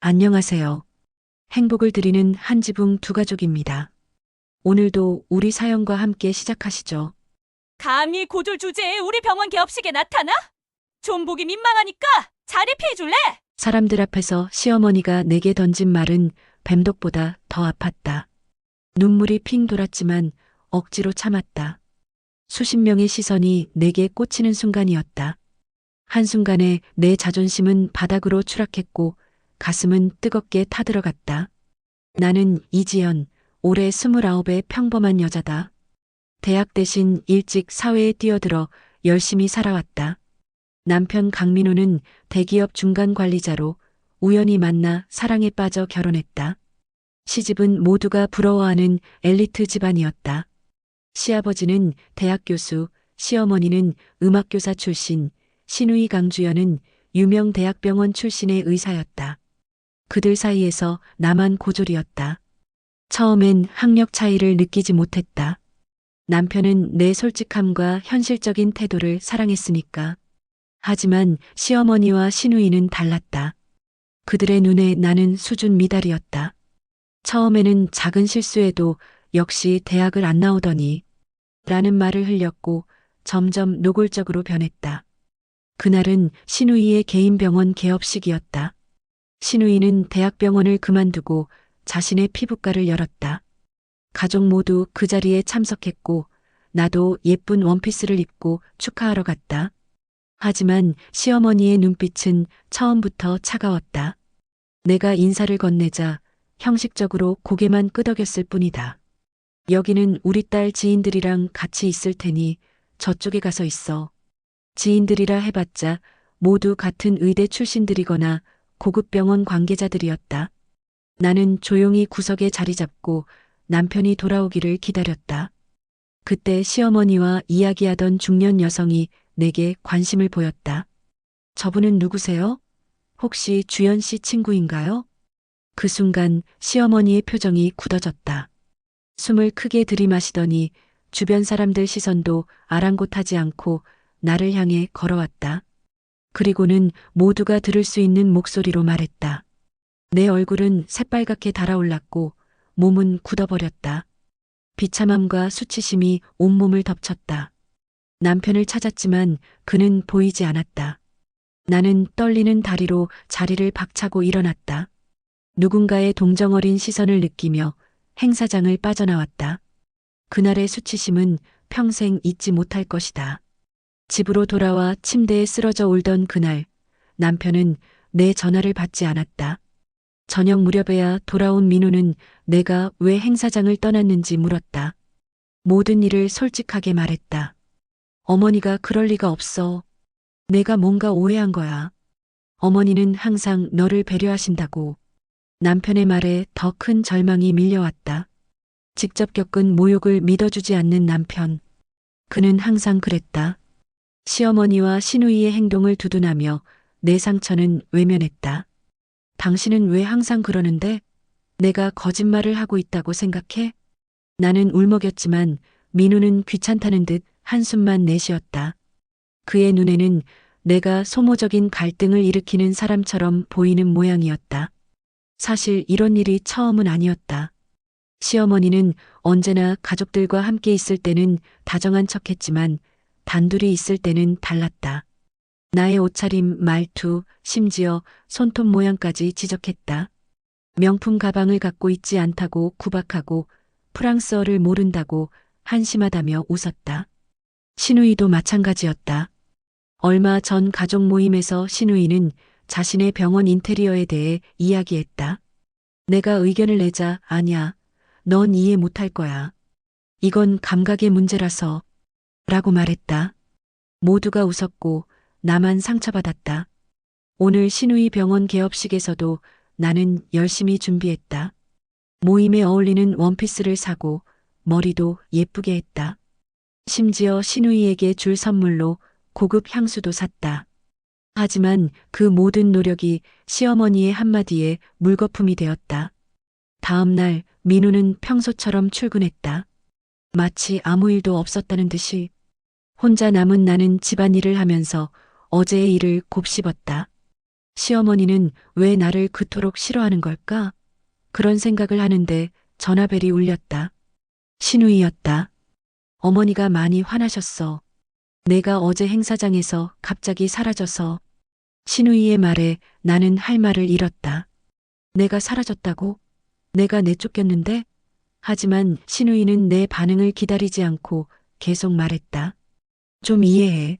안녕하세요. 행복을 드리는 한 지붕 두 가족입니다. 오늘도 우리 사연과 함께 시작하시죠. 감히 고졸 주제에 우리 병원 개업식에 나타나? 좀 보기 민망하니까 자리 피해줄래? 사람들 앞에서 시어머니가 내게 던진 말은 뱀독보다 더 아팠다. 눈물이 핑 돌았지만 억지로 참았다. 수십 명의 시선이 내게 꽂히는 순간이었다. 한순간에 내 자존심은 바닥으로 추락했고 가슴은 뜨겁게 타들어갔다. 나는 이지연, 올해 스물아홉의 평범한 여자다. 대학 대신 일찍 사회에 뛰어들어 열심히 살아왔다. 남편 강민호는 대기업 중간 관리자로 우연히 만나 사랑에 빠져 결혼했다. 시집은 모두가 부러워하는 엘리트 집안이었다. 시아버지는 대학 교수, 시어머니는 음악교사 출신, 신우이 강주연은 유명 대학병원 출신의 의사였다. 그들 사이에서 나만 고졸이었다. 처음엔 학력 차이를 느끼지 못했다. 남편은 내 솔직함과 현실적인 태도를 사랑했으니까. 하지만 시어머니와 시누이는 달랐다. 그들의 눈에 나는 수준 미달이었다. 처음에는 작은 실수에도 역시 대학을 안 나오더니 라는 말을 흘렸고 점점 노골적으로 변했다. 그날은 신우이의 개인 병원 개업식이었다. 신우이는 대학병원을 그만두고 자신의 피부과를 열었다. 가족 모두 그 자리에 참석했고 나도 예쁜 원피스를 입고 축하하러 갔다. 하지만 시어머니의 눈빛은 처음부터 차가웠다. 내가 인사를 건네자 형식적으로 고개만 끄덕였을 뿐이다. 여기는 우리 딸 지인들이랑 같이 있을 테니 저쪽에 가서 있어. 지인들이라 해봤자 모두 같은 의대 출신들이거나 고급 병원 관계자들이었다. 나는 조용히 구석에 자리 잡고 남편이 돌아오기를 기다렸다. 그때 시어머니와 이야기하던 중년 여성이 내게 관심을 보였다. 저분은 누구세요? 혹시 주연 씨 친구인가요? 그 순간 시어머니의 표정이 굳어졌다. 숨을 크게 들이마시더니 주변 사람들 시선도 아랑곳하지 않고 나를 향해 걸어왔다. 그리고는 모두가 들을 수 있는 목소리로 말했다. 내 얼굴은 새빨갛게 달아올랐고 몸은 굳어버렸다. 비참함과 수치심이 온몸을 덮쳤다. 남편을 찾았지만 그는 보이지 않았다. 나는 떨리는 다리로 자리를 박차고 일어났다. 누군가의 동정어린 시선을 느끼며 행사장을 빠져나왔다. 그날의 수치심은 평생 잊지 못할 것이다. 집으로 돌아와 침대에 쓰러져 울던 그날, 남편은 내 전화를 받지 않았다. 저녁 무렵에야 돌아온 민호는 내가 왜 행사장을 떠났는지 물었다. 모든 일을 솔직하게 말했다. 어머니가 그럴 리가 없어. 내가 뭔가 오해한 거야. 어머니는 항상 너를 배려하신다고. 남편의 말에 더 큰 절망이 밀려왔다. 직접 겪은 모욕을 믿어주지 않는 남편. 그는 항상 그랬다. 시어머니와 시누이의 행동을 두둔하며 내 상처는 외면했다. 당신은 왜 항상 그러는데? 내가 거짓말을 하고 있다고 생각해? 나는 울먹였지만 민우는 귀찮다는 듯 한숨만 내쉬었다. 그의 눈에는 내가 소모적인 갈등을 일으키는 사람처럼 보이는 모양이었다. 사실 이런 일이 처음은 아니었다. 시어머니는 언제나 가족들과 함께 있을 때는 다정한 척 했지만 단둘이 있을 때는 달랐다. 나의 옷차림, 말투, 심지어 손톱 모양까지 지적했다. 명품 가방을 갖고 있지 않다고 구박하고 프랑스어를 모른다고 한심하다며 웃었다. 신우이도 마찬가지였다. 얼마 전 가족 모임에서 신우이는 자신의 병원 인테리어에 대해 이야기했다. 내가 의견을 내자 아니야. 넌 이해 못할 거야. 이건 감각의 문제라서 라고 말했다. 모두가 웃었고 나만 상처받았다. 오늘 신우이 병원 개업식에서도 나는 열심히 준비했다. 모임에 어울리는 원피스를 사고 머리도 예쁘게 했다. 심지어 신우이에게 줄 선물로 고급 향수도 샀다. 하지만 그 모든 노력이 시어머니의 한마디에 물거품이 되었다. 다음 날 민우는 평소처럼 출근했다. 마치 아무 일도 없었다는 듯이 혼자 남은 나는 집안일을 하면서 어제의 일을 곱씹었다. 시어머니는 왜 나를 그토록 싫어하는 걸까? 그런 생각을 하는데 전화벨이 울렸다. 신우이였다. 어머니가 많이 화나셨어. 내가 어제 행사장에서 갑자기 사라져서 신우이의 말에 나는 할 말을 잃었다. 내가 사라졌다고? 내가 내쫓겼는데? 하지만 신우이는 내 반응을 기다리지 않고 계속 말했다. 좀 이해해.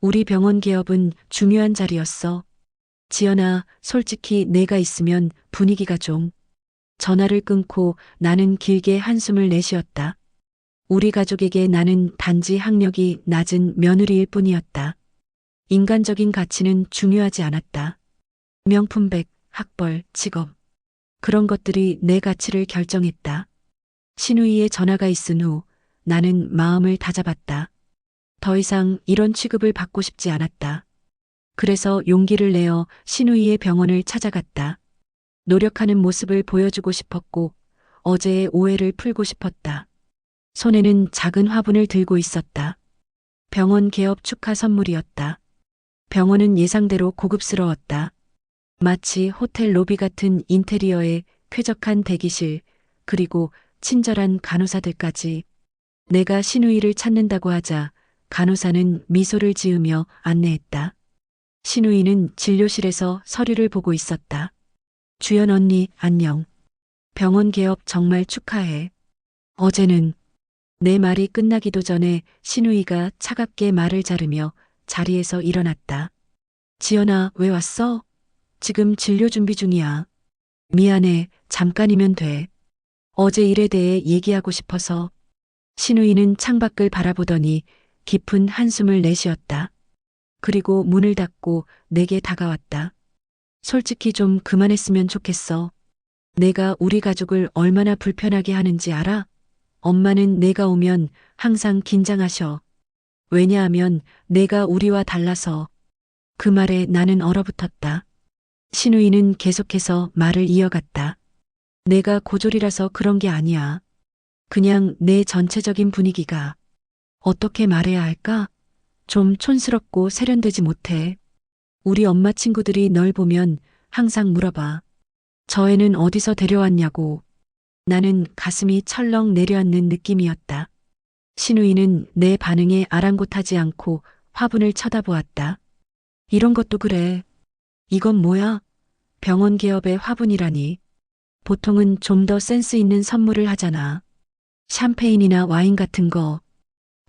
우리 병원 개업은 중요한 자리였어. 지연아, 솔직히 내가 있으면 분위기가 좀. 전화를 끊고 나는 길게 한숨을 내쉬었다. 우리 가족에게 나는 단지 학력이 낮은 며느리일 뿐이었다. 인간적인 가치는 중요하지 않았다. 명품백, 학벌, 직업. 그런 것들이 내 가치를 결정했다. 신우이의 전화가 있은 후 나는 마음을 다잡았다. 더 이상 이런 취급을 받고 싶지 않았다. 그래서 용기를 내어 신우이의 병원을 찾아갔다. 노력하는 모습을 보여주고 싶었고 어제의 오해를 풀고 싶었다. 손에는 작은 화분을 들고 있었다. 병원 개업 축하 선물이었다. 병원은 예상대로 고급스러웠다. 마치 호텔 로비 같은 인테리어에 쾌적한 대기실, 그리고 친절한 간호사들까지. 내가 신우이를 찾는다고 하자 간호사는 미소를 지으며 안내했다. 신우이는 진료실에서 서류를 보고 있었다. 주연 언니, 안녕. 병원 개업 정말 축하해. 어제는 내 말이 끝나기도 전에 신우이가 차갑게 말을 자르며 자리에서 일어났다. 지연아, 왜 왔어? 지금 진료 준비 중이야. 미안해, 잠깐이면 돼. 어제 일에 대해 얘기하고 싶어서. 신우이는 창밖을 바라보더니 깊은 한숨을 내쉬었다. 그리고 문을 닫고 내게 다가왔다. 솔직히 좀 그만했으면 좋겠어. 내가 우리 가족을 얼마나 불편하게 하는지 알아? 엄마는 내가 오면 항상 긴장하셔. 왜냐하면 내가 우리와 달라서. 그 말에 나는 얼어붙었다. 신우이는 계속해서 말을 이어갔다. 내가 고졸이라서 그런 게 아니야. 그냥 내 전체적인 분위기가 어떻게 말해야 할까? 좀 촌스럽고 세련되지 못해. 우리 엄마 친구들이 널 보면 항상 물어봐. 저 애는 어디서 데려왔냐고. 나는 가슴이 철렁 내려앉는 느낌이었다. 신우이는 내 반응에 아랑곳하지 않고 화분을 쳐다보았다. 이런 것도 그래. 이건 뭐야? 병원 개업의 화분이라니. 보통은 좀 더 센스 있는 선물을 하잖아. 샴페인이나 와인 같은 거.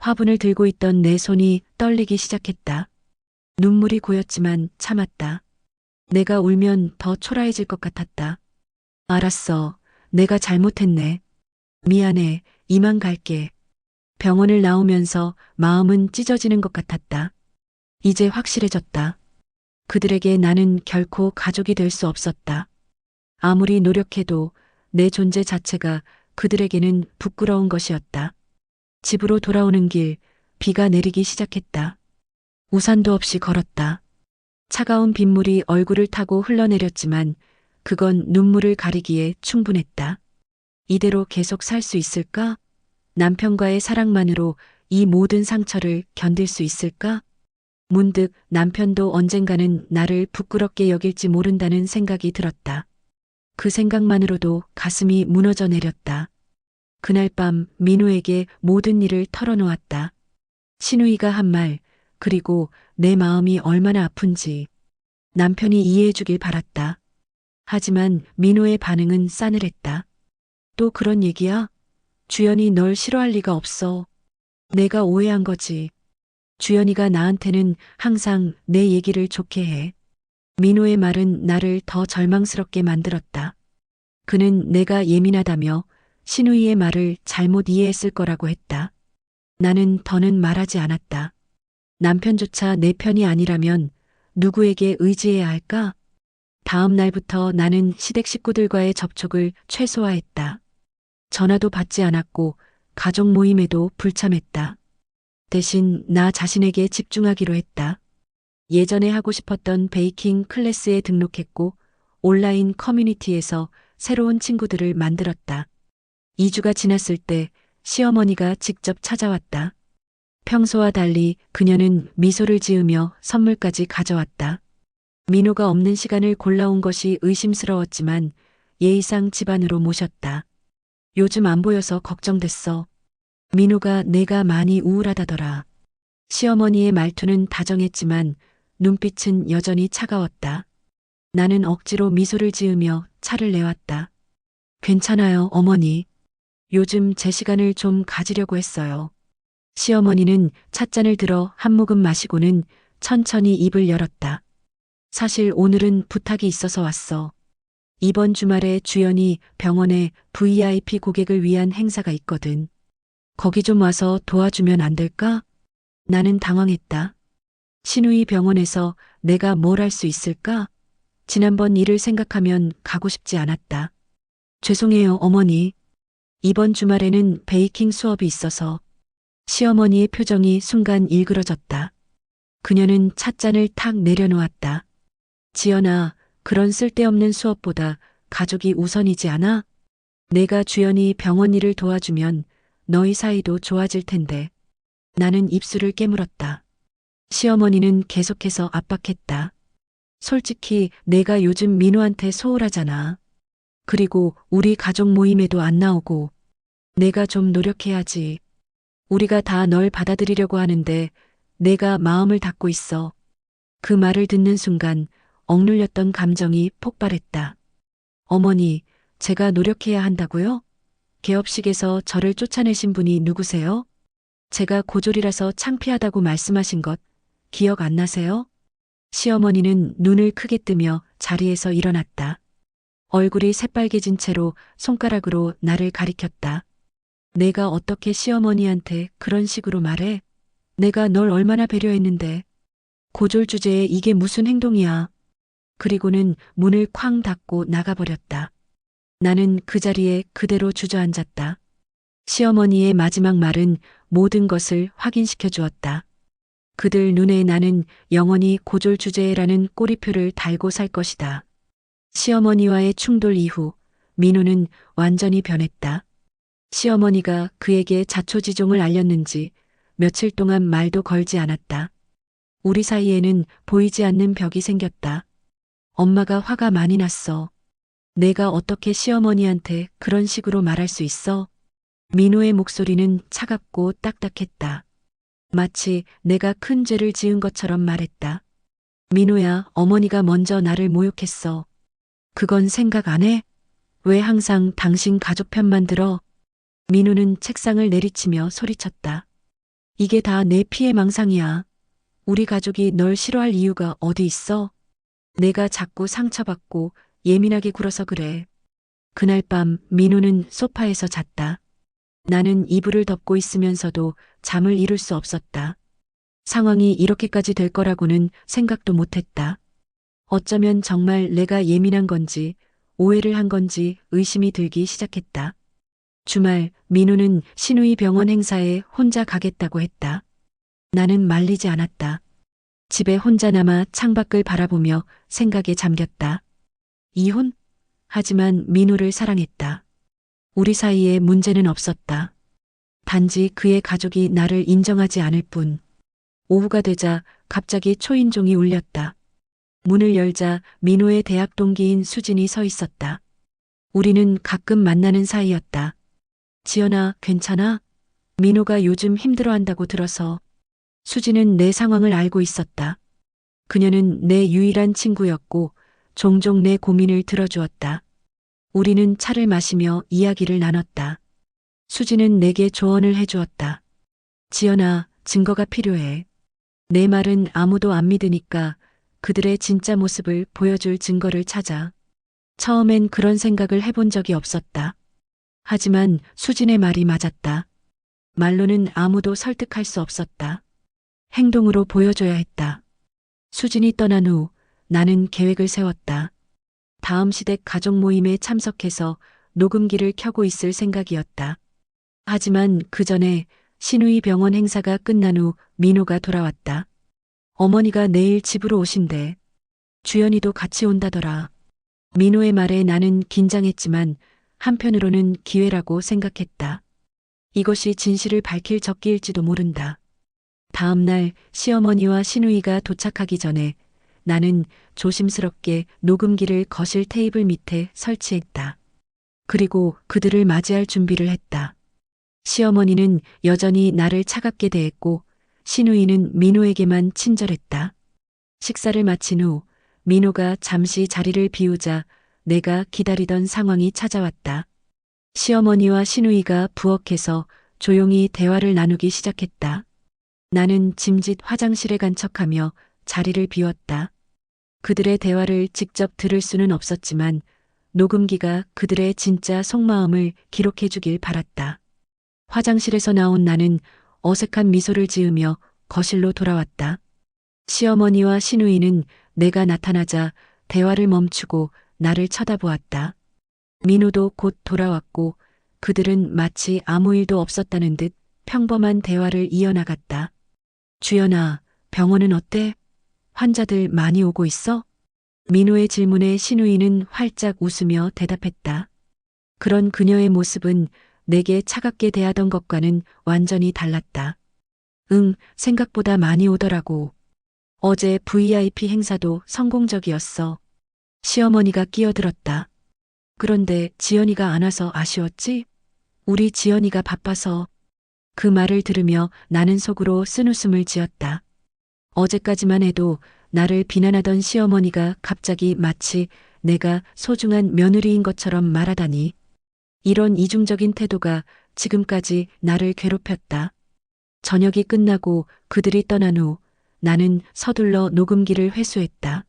화분을 들고 있던 내 손이 떨리기 시작했다. 눈물이 고였지만 참았다. 내가 울면 더 초라해질 것 같았다. 알았어. 내가 잘못했네. 미안해. 이만 갈게. 병원을 나오면서 마음은 찢어지는 것 같았다. 이제 확실해졌다. 그들에게 나는 결코 가족이 될 수 없었다. 아무리 노력해도 내 존재 자체가 그들에게는 부끄러운 것이었다. 집으로 돌아오는 길, 비가 내리기 시작했다. 우산도 없이 걸었다. 차가운 빗물이 얼굴을 타고 흘러내렸지만 그건 눈물을 가리기에 충분했다. 이대로 계속 살 수 있을까? 남편과의 사랑만으로 이 모든 상처를 견딜 수 있을까? 문득 남편도 언젠가는 나를 부끄럽게 여길지 모른다는 생각이 들었다. 그 생각만으로도 가슴이 무너져 내렸다. 그날 밤 민우에게 모든 일을 털어놓았다. 신우이가 한 말, 그리고 내 마음이 얼마나 아픈지 남편이 이해해주길 바랐다. 하지만 민호의 반응은 싸늘했다. 또 그런 얘기야? 주연이 널 싫어할 리가 없어. 내가 오해한 거지. 주연이가 나한테는 항상 내 얘기를 좋게 해. 민호의 말은 나를 더 절망스럽게 만들었다. 그는 내가 예민하다며 신우이의 말을 잘못 이해했을 거라고 했다. 나는 더는 말하지 않았다. 남편조차 내 편이 아니라면 누구에게 의지해야 할까? 다음 날부터 나는 시댁 식구들과의 접촉을 최소화했다. 전화도 받지 않았고 가족 모임에도 불참했다. 대신 나 자신에게 집중하기로 했다. 예전에 하고 싶었던 베이킹 클래스에 등록했고 온라인 커뮤니티에서 새로운 친구들을 만들었다. 2주가 지났을 때 시어머니가 직접 찾아왔다. 평소와 달리 그녀는 미소를 지으며 선물까지 가져왔다. 민호가 없는 시간을 골라온 것이 의심스러웠지만 예의상 집안으로 모셨다. 요즘 안 보여서 걱정됐어. 민호가 내가 많이 우울하다더라. 시어머니의 말투는 다정했지만 눈빛은 여전히 차가웠다. 나는 억지로 미소를 지으며 차를 내왔다. 괜찮아요, 어머니. 요즘 제 시간을 좀 가지려고 했어요. 시어머니는 찻잔을 들어 한 모금 마시고는 천천히 입을 열었다. 사실 오늘은 부탁이 있어서 왔어. 이번 주말에 주연이 병원에 VIP 고객을 위한 행사가 있거든. 거기 좀 와서 도와주면 안 될까? 나는 당황했다. 신우이 병원에서 내가 뭘 할 수 있을까? 지난번 일을 생각하면 가고 싶지 않았다. 죄송해요, 어머니. 이번 주말에는 베이킹 수업이 있어서 시어머니의 표정이 순간 일그러졌다. 그녀는 찻잔을 탁 내려놓았다. 지연아, 그런 쓸데없는 수업보다 가족이 우선이지 않아? 내가 주연이 병원 일을 도와주면 너희 사이도 좋아질 텐데. 나는 입술을 깨물었다. 시어머니는 계속해서 압박했다. 솔직히 내가 요즘 민호한테 소홀하잖아. 그리고 우리 가족 모임에도 안 나오고 내가 좀 노력해야지. 우리가 다 널 받아들이려고 하는데 내가 마음을 닫고 있어. 그 말을 듣는 순간 억눌렸던 감정이 폭발했다. 어머니, 제가 노력해야 한다고요? 개업식에서 저를 쫓아내신 분이 누구세요? 제가 고졸이라서 창피하다고 말씀하신 것 기억 안 나세요? 시어머니는 눈을 크게 뜨며 자리에서 일어났다. 얼굴이 새빨개진 채로 손가락으로 나를 가리켰다. 내가 어떻게 시어머니한테 그런 식으로 말해? 내가 널 얼마나 배려했는데. 고졸 주제에 이게 무슨 행동이야. 그리고는 문을 쾅 닫고 나가버렸다. 나는 그 자리에 그대로 주저앉았다. 시어머니의 마지막 말은 모든 것을 확인시켜 주었다. 그들 눈에 나는 영원히 고졸 주제라는 꼬리표를 달고 살 것이다. 시어머니와의 충돌 이후 민호는 완전히 변했다. 시어머니가 그에게 자초지종을 알렸는지 며칠 동안 말도 걸지 않았다. 우리 사이에는 보이지 않는 벽이 생겼다. 엄마가 화가 많이 났어. 내가 어떻게 시어머니한테 그런 식으로 말할 수 있어? 민호의 목소리는 차갑고 딱딱했다. 마치 내가 큰 죄를 지은 것처럼 말했다. 민호야, 어머니가 먼저 나를 모욕했어. 그건 생각 안 해? 왜 항상 당신 가족 편만 들어? 민호는 책상을 내리치며 소리쳤다. 이게 다 내 피해 망상이야. 우리 가족이 널 싫어할 이유가 어디 있어? 내가 자꾸 상처받고 예민하게 굴어서 그래. 그날 밤 민호는 소파에서 잤다. 나는 이불을 덮고 있으면서도 잠을 이룰 수 없었다. 상황이 이렇게까지 될 거라고는 생각도 못했다. 어쩌면 정말 내가 예민한 건지 오해를 한 건지 의심이 들기 시작했다. 주말 민호는 신우이 병원 행사에 혼자 가겠다고 했다. 나는 말리지 않았다. 집에 혼자 남아 창밖을 바라보며 생각에 잠겼다. 이혼? 하지만 민호를 사랑했다. 우리 사이에 문제는 없었다. 단지 그의 가족이 나를 인정하지 않을 뿐. 오후가 되자 갑자기 초인종이 울렸다. 문을 열자 민호의 대학 동기인 수진이 서 있었다. 우리는 가끔 만나는 사이였다. 지연아, 괜찮아? 민호가 요즘 힘들어한다고 들어서. 수진은 내 상황을 알고 있었다. 그녀는 내 유일한 친구였고 종종 내 고민을 들어주었다. 우리는 차를 마시며 이야기를 나눴다. 수지는 내게 조언을 해주었다. 지연아, 증거가 필요해. 내 말은 아무도 안 믿으니까 그들의 진짜 모습을 보여줄 증거를 찾아. 처음엔 그런 생각을 해본 적이 없었다. 하지만 수진의 말이 맞았다. 말로는 아무도 설득할 수 없었다. 행동으로 보여줘야 했다. 수진이 떠난 후 나는 계획을 세웠다. 다음 시댁 가족 모임에 참석해서 녹음기를 켜고 있을 생각이었다. 하지만 그 전에 신우이 병원 행사가 끝난 후 민호가 돌아왔다. 어머니가 내일 집으로 오신대. 주연이도 같이 온다더라. 민호의 말에 나는 긴장했지만 한편으로는 기회라고 생각했다. 이것이 진실을 밝힐 적기일지도 모른다. 다음 날 시어머니와 신우이가 도착하기 전에 나는 조심스럽게 녹음기를 거실 테이블 밑에 설치했다. 그리고 그들을 맞이할 준비를 했다. 시어머니는 여전히 나를 차갑게 대했고 신우이는 민호에게만 친절했다. 식사를 마친 후 민호가 잠시 자리를 비우자 내가 기다리던 상황이 찾아왔다. 시어머니와 신우이가 부엌에서 조용히 대화를 나누기 시작했다. 나는 짐짓 화장실에 간 척하며 자리를 비웠다. 그들의 대화를 직접 들을 수는 없었지만 녹음기가 그들의 진짜 속마음을 기록해 주길 바랐다. 화장실에서 나온 나는 어색한 미소를 지으며 거실로 돌아왔다. 시어머니와 신우이는 내가 나타나자 대화를 멈추고 나를 쳐다보았다. 민호도 곧 돌아왔고 그들은 마치 아무 일도 없었다는 듯 평범한 대화를 이어나갔다. 주연아, 병원은 어때? 환자들 많이 오고 있어? 민호의 질문에 신우이는 활짝 웃으며 대답했다. 그런 그녀의 모습은 내게 차갑게 대하던 것과는 완전히 달랐다. 응, 생각보다 많이 오더라고. 어제 VIP 행사도 성공적이었어. 시어머니가 끼어들었다. 그런데 지연이가 안 와서 아쉬웠지? 우리 지연이가 바빠서. 그 말을 들으며 나는 속으로 쓴웃음을 지었다. 어제까지만 해도 나를 비난하던 시어머니가 갑자기 마치 내가 소중한 며느리인 것처럼 말하다니. 이런 이중적인 태도가 지금까지 나를 괴롭혔다. 저녁이 끝나고 그들이 떠난 후 나는 서둘러 녹음기를 회수했다.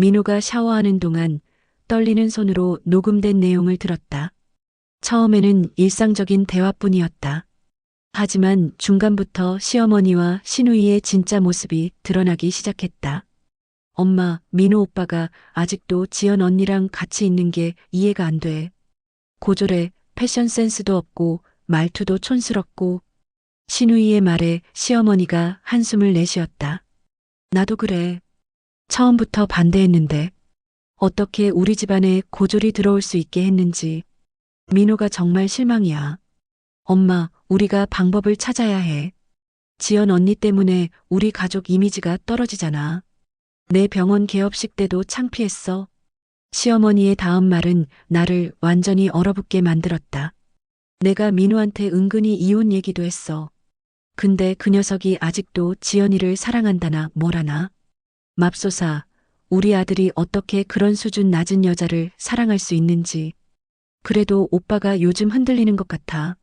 민호가 샤워하는 동안 떨리는 손으로 녹음된 내용을 들었다. 처음에는 일상적인 대화뿐이었다. 하지만 중간부터 시어머니와 신우이의 진짜 모습이 드러나기 시작했다. 엄마, 민호 오빠가 아직도 지연 언니랑 같이 있는 게 이해가 안 돼. 고졸에 패션 센스도 없고 말투도 촌스럽고 신우이의 말에 시어머니가 한숨을 내쉬었다. 나도 그래. 처음부터 반대했는데 어떻게 우리 집안에 고졸이 들어올 수 있게 했는지 민호가 정말 실망이야. 엄마, 우리가 방법을 찾아야 해. 지연 언니 때문에 우리 가족 이미지가 떨어지잖아. 내 병원 개업식 때도 창피했어. 시어머니의 다음 말은 나를 완전히 얼어붙게 만들었다. 내가 민우한테 은근히 이혼 얘기도 했어. 근데 그 녀석이 아직도 지연이를 사랑한다나 뭐라나. 맙소사, 우리 아들이 어떻게 그런 수준 낮은 여자를 사랑할 수 있는지. 그래도 오빠가 요즘 흔들리는 것 같아.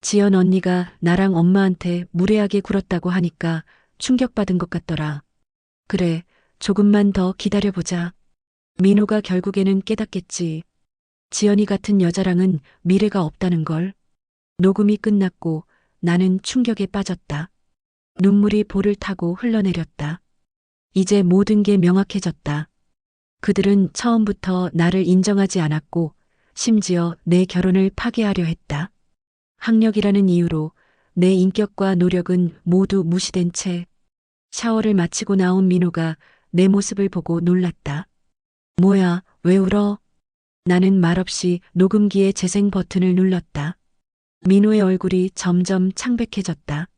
지연 언니가 나랑 엄마한테 무례하게 굴었다고 하니까 충격받은 것 같더라. 그래, 조금만 더 기다려보자. 민호가 결국에는 깨닫겠지. 지연이 같은 여자랑은 미래가 없다는 걸. 녹음이 끝났고 나는 충격에 빠졌다. 눈물이 볼을 타고 흘러내렸다. 이제 모든 게 명확해졌다. 그들은 처음부터 나를 인정하지 않았고 심지어 내 결혼을 파괴하려 했다. 학력이라는 이유로 내 인격과 노력은 모두 무시된 채 샤워를 마치고 나온 민호가 내 모습을 보고 놀랐다. 뭐야, 왜 울어? 나는 말없이 녹음기의 재생 버튼을 눌렀다. 민호의 얼굴이 점점 창백해졌다.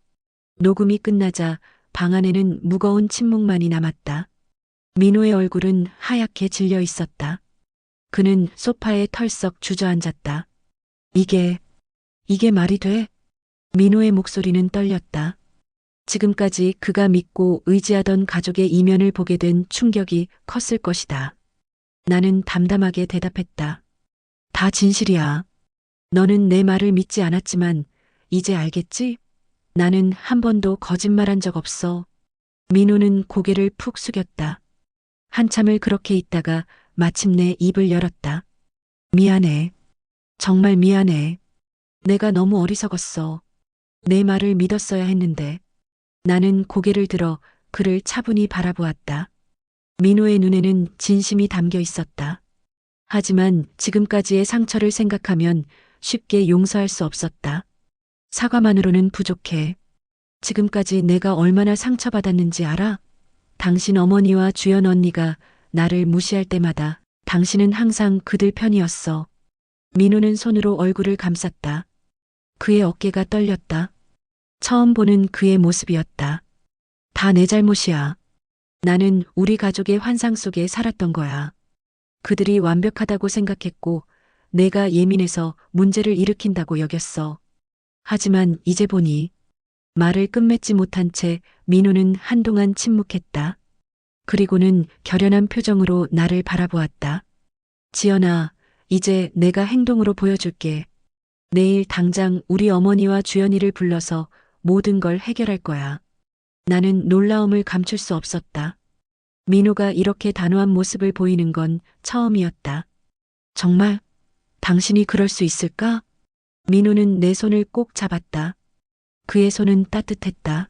녹음이 끝나자 방 안에는 무거운 침묵만이 남았다. 민호의 얼굴은 하얗게 질려 있었다. 그는 소파에 털썩 주저앉았다. 이게, 이게 말이 돼? 민호의 목소리는 떨렸다. 지금까지 그가 믿고 의지하던 가족의 이면을 보게 된 충격이 컸을 것이다. 나는 담담하게 대답했다. 다 진실이야. 너는 내 말을 믿지 않았지만 이제 알겠지? 나는 한 번도 거짓말한 적 없어. 민호는 고개를 푹 숙였다. 한참을 그렇게 있다가 마침내 입을 열었다. 미안해. 정말 미안해. 내가 너무 어리석었어. 내 말을 믿었어야 했는데. 나는 고개를 들어 그를 차분히 바라보았다. 민호의 눈에는 진심이 담겨 있었다. 하지만 지금까지의 상처를 생각하면 쉽게 용서할 수 없었다. 사과만으로는 부족해. 지금까지 내가 얼마나 상처받았는지 알아? 당신 어머니와 주연 언니가 나를 무시할 때마다 당신은 항상 그들 편이었어. 민호는 손으로 얼굴을 감쌌다. 그의 어깨가 떨렸다. 처음 보는 그의 모습이었다. 다 내 잘못이야. 나는 우리 가족의 환상 속에 살았던 거야. 그들이 완벽하다고 생각했고, 내가 예민해서 문제를 일으킨다고 여겼어. 하지만 이제 보니, 말을 끝맺지 못한 채 민호는 한동안 침묵했다. 그리고는 결연한 표정으로 나를 바라보았다. 지연아, 이제 내가 행동으로 보여줄게. 내일 당장 우리 어머니와 주연이를 불러서 모든 걸 해결할 거야. 나는 놀라움을 감출 수 없었다. 민호가 이렇게 단호한 모습을 보이는 건 처음이었다. 정말? 당신이 그럴 수 있을까? 민호는 내 손을 꼭 잡았다. 그의 손은 따뜻했다.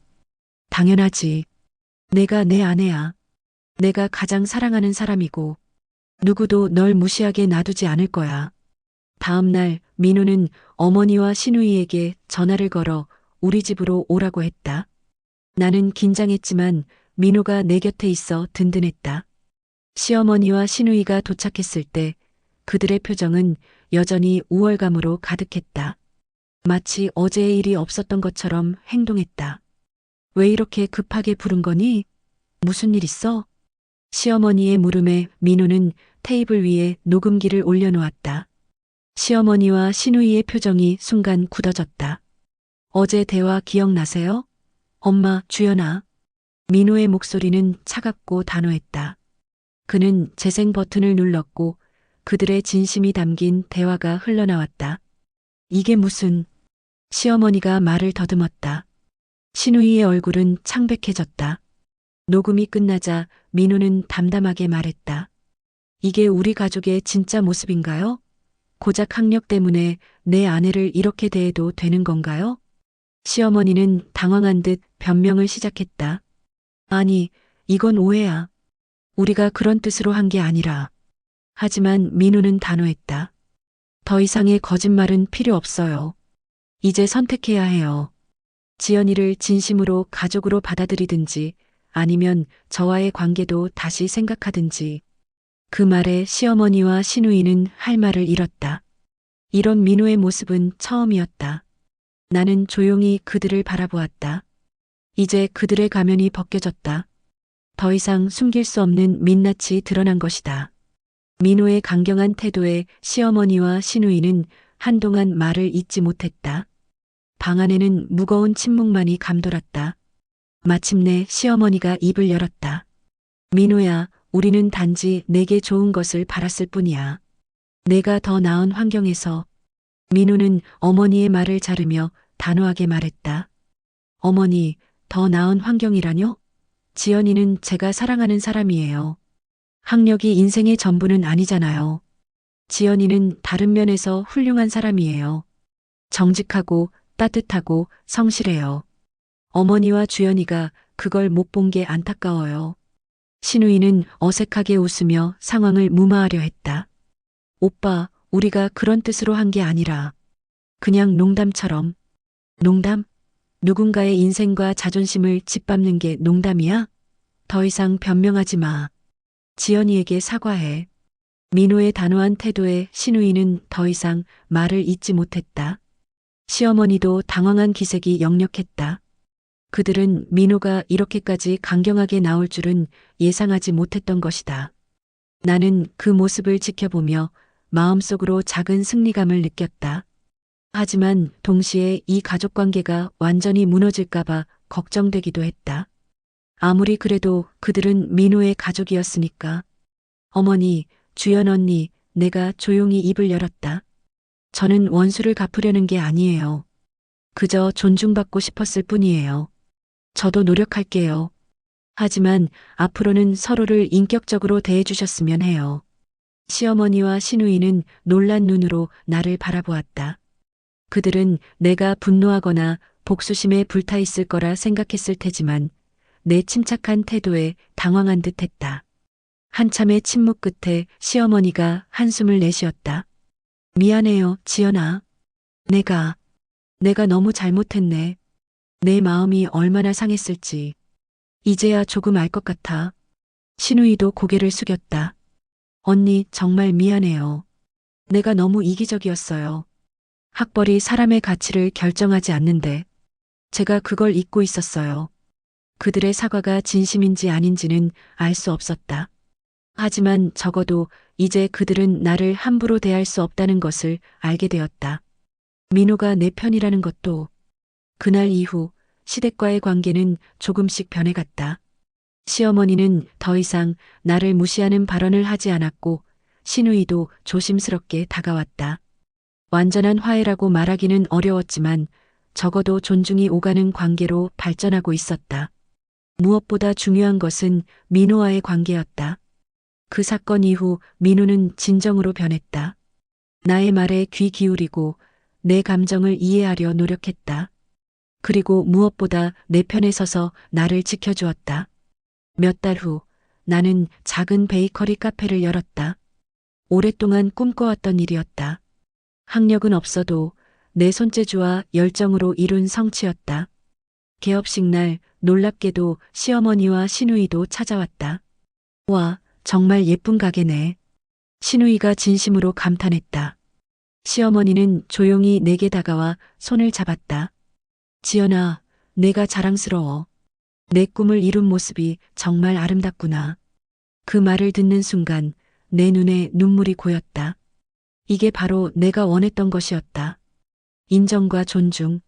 당연하지. 내가 내 아내야. 내가 가장 사랑하는 사람이고, 누구도 널 무시하게 놔두지 않을 거야. 다음 날 민호는 어머니와 신우이에게 전화를 걸어 우리 집으로 오라고 했다. 나는 긴장했지만 민호가 내 곁에 있어 든든했다. 시어머니와 신우이가 도착했을 때 그들의 표정은 여전히 우월감으로 가득했다. 마치 어제의 일이 없었던 것처럼 행동했다. 왜 이렇게 급하게 부른 거니? 무슨 일 있어? 시어머니의 물음에 민호는 테이블 위에 녹음기를 올려놓았다. 시어머니와 신우이의 표정이 순간 굳어졌다. 어제 대화 기억나세요? 엄마, 주연아. 민호의 목소리는 차갑고 단호했다. 그는 재생 버튼을 눌렀고 그들의 진심이 담긴 대화가 흘러나왔다. 이게 무슨... 시어머니가 말을 더듬었다. 신우이의 얼굴은 창백해졌다. 녹음이 끝나자 민호는 담담하게 말했다. 이게 우리 가족의 진짜 모습인가요? 고작 학력 때문에 내 아내를 이렇게 대해도 되는 건가요? 시어머니는 당황한 듯 변명을 시작했다. 아니, 이건 오해야. 우리가 그런 뜻으로 한 게 아니라. 하지만 민호는 단호했다. 더 이상의 거짓말은 필요 없어요. 이제 선택해야 해요. 지연이를 진심으로 가족으로 받아들이든지 아니면 저와의 관계도 다시 생각하든지. 그 말에 시어머니와 신우이는 할 말을 잃었다. 이런 민호의 모습은 처음이었다. 나는 조용히 그들을 바라보았다. 이제 그들의 가면이 벗겨졌다. 더 이상 숨길 수 없는 민낯이 드러난 것이다. 민호의 강경한 태도에 시어머니와 신우이는 한동안 말을 잇지 못했다. 방 안에는 무거운 침묵만이 감돌았다. 마침내 시어머니가 입을 열었다. 민호야, 우리는 단지 내게 좋은 것을 바랐을 뿐이야. 내가 더 나은 환경에서 민호는 어머니의 말을 자르며 단호하게 말했다. 어머니, 더 나은 환경이라뇨? 지연이는 제가 사랑하는 사람이에요. 학력이 인생의 전부는 아니잖아요. 지연이는 다른 면에서 훌륭한 사람이에요. 정직하고 따뜻하고 성실해요. 어머니와 주연이가 그걸 못 본 게 안타까워요. 신우이는 어색하게 웃으며 상황을 무마하려 했다. 오빠, 우리가 그런 뜻으로 한 게 아니라 그냥 농담처럼. 농담? 누군가의 인생과 자존심을 짓밟는 게 농담이야? 더 이상 변명하지 마. 지연이에게 사과해. 민호의 단호한 태도에 신우이는 더 이상 말을 잇지 못했다. 시어머니도 당황한 기색이 역력했다. 그들은 민호가 이렇게까지 강경하게 나올 줄은 예상하지 못했던 것이다. 나는 그 모습을 지켜보며 마음속으로 작은 승리감을 느꼈다. 하지만 동시에 이 가족 관계가 완전히 무너질까봐 걱정되기도 했다. 아무리 그래도 그들은 민호의 가족이었으니까. 어머니, 주연 언니, 내가 조용히 입을 열었다. 저는 원수를 갚으려는 게 아니에요. 그저 존중받고 싶었을 뿐이에요. 저도 노력할게요. 하지만 앞으로는 서로를 인격적으로 대해주셨으면 해요. 시어머니와 신우이는 놀란 눈으로 나를 바라보았다. 그들은 내가 분노하거나 복수심에 불타 있을 거라 생각했을 테지만 내 침착한 태도에 당황한 듯 했다. 한참의 침묵 끝에 시어머니가 한숨을 내쉬었다. 미안해요, 지연아. 내가, 내가 너무 잘못했네. 내 마음이 얼마나 상했을지. 이제야 조금 알 것 같아. 신우이도 고개를 숙였다. 언니, 정말 미안해요. 내가 너무 이기적이었어요. 학벌이 사람의 가치를 결정하지 않는데, 제가 그걸 잊고 있었어요. 그들의 사과가 진심인지 아닌지는 알 수 없었다. 하지만 적어도 이제 그들은 나를 함부로 대할 수 없다는 것을 알게 되었다. 민호가 내 편이라는 것도 그날 이후 시댁과의 관계는 조금씩 변해갔다. 시어머니는 더 이상 나를 무시하는 발언을 하지 않았고 신우이도 조심스럽게 다가왔다. 완전한 화해라고 말하기는 어려웠지만 적어도 존중이 오가는 관계로 발전하고 있었다. 무엇보다 중요한 것은 민호와의 관계였다. 그 사건 이후 민호는 진정으로 변했다. 나의 말에 귀 기울이고 내 감정을 이해하려 노력했다. 그리고 무엇보다 내 편에 서서 나를 지켜주었다. 몇 달 후 나는 작은 베이커리 카페를 열었다. 오랫동안 꿈꿔왔던 일이었다. 학력은 없어도 내 손재주와 열정으로 이룬 성취였다. 개업식 날 놀랍게도 시어머니와 시누이도 찾아왔다. 와, 정말 예쁜 가게네. 시누이가 진심으로 감탄했다. 시어머니는 조용히 내게 다가와 손을 잡았다. 지연아, 내가 자랑스러워. 내 꿈을 이룬 모습이 정말 아름답구나. 그 말을 듣는 순간 내 눈에 눈물이 고였다. 이게 바로 내가 원했던 것이었다. 인정과 존중.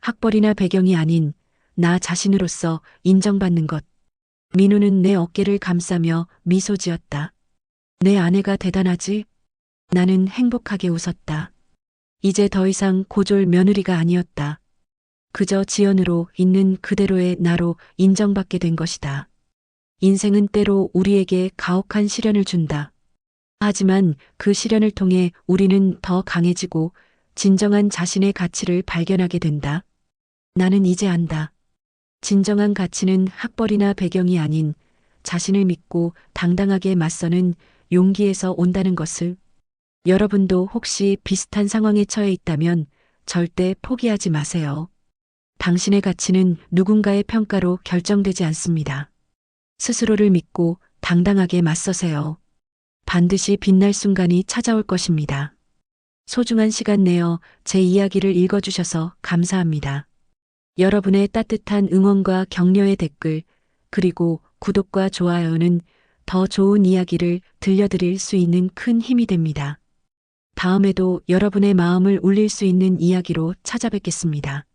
학벌이나 배경이 아닌 나 자신으로서 인정받는 것. 민우는 내 어깨를 감싸며 미소 지었다. 내 아내가 대단하지? 나는 행복하게 웃었다. 이제 더 이상 고졸 며느리가 아니었다. 그저 지연으로 있는 그대로의 나로 인정받게 된 것이다. 인생은 때로 우리에게 가혹한 시련을 준다. 하지만 그 시련을 통해 우리는 더 강해지고 진정한 자신의 가치를 발견하게 된다. 나는 이제 안다. 진정한 가치는 학벌이나 배경이 아닌 자신을 믿고 당당하게 맞서는 용기에서 온다는 것을 여러분도 혹시 비슷한 상황에 처해 있다면 절대 포기하지 마세요. 당신의 가치는 누군가의 평가로 결정되지 않습니다. 스스로를 믿고 당당하게 맞서세요. 반드시 빛날 순간이 찾아올 것입니다. 소중한 시간 내어 제 이야기를 읽어주셔서 감사합니다. 여러분의 따뜻한 응원과 격려의 댓글, 그리고 구독과 좋아요는 더 좋은 이야기를 들려드릴 수 있는 큰 힘이 됩니다. 다음에도 여러분의 마음을 울릴 수 있는 이야기로 찾아뵙겠습니다.